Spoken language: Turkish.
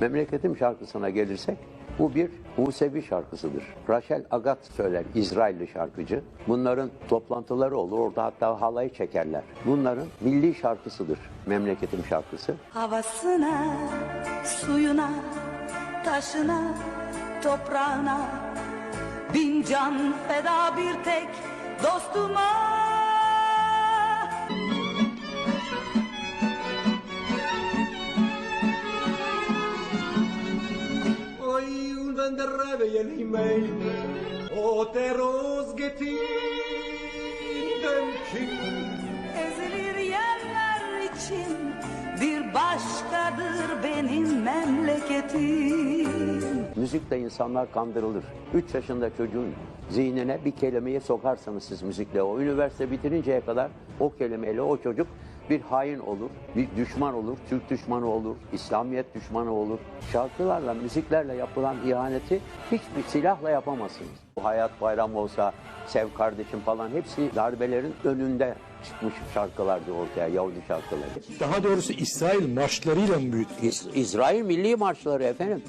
Memleketim şarkısına gelirsek bu bir Musevi şarkısıdır. Rachel Agat söyler, İsrailli şarkıcı. Bunların toplantıları olur, orada hatta halayı çekerler. Bunların milli şarkısıdır memleketim şarkısı. Havasına, suyuna, taşına, toprağına Bin can feda bir tek dostuma Oi un venderreve yelimey O teros getin Demkin Ezilir yerler için bir başkadır benim memleketim Müzikle insanlar kandırılır. 3 yaşında çocuğun zihnine bir kelimeyi sokarsanız siz müzikle o üniversite bitirinceye kadar o kelimeyle o çocuk bir hain olur, bir düşman olur, Türk düşmanı olur, İslamiyet düşmanı olur. Şarkılarla, müziklerle yapılan ihaneti hiçbir silahla yapamazsınız. Bu Hayat Bayram olsa, Sev Kardeşim falan hepsi darbelerin önünde çıkmış şarkılardı ortaya, Yahudi şarkıları. Daha doğrusu İsrail marşlarıyla mı büyüdü? İs- İsrail milli marşları efendim.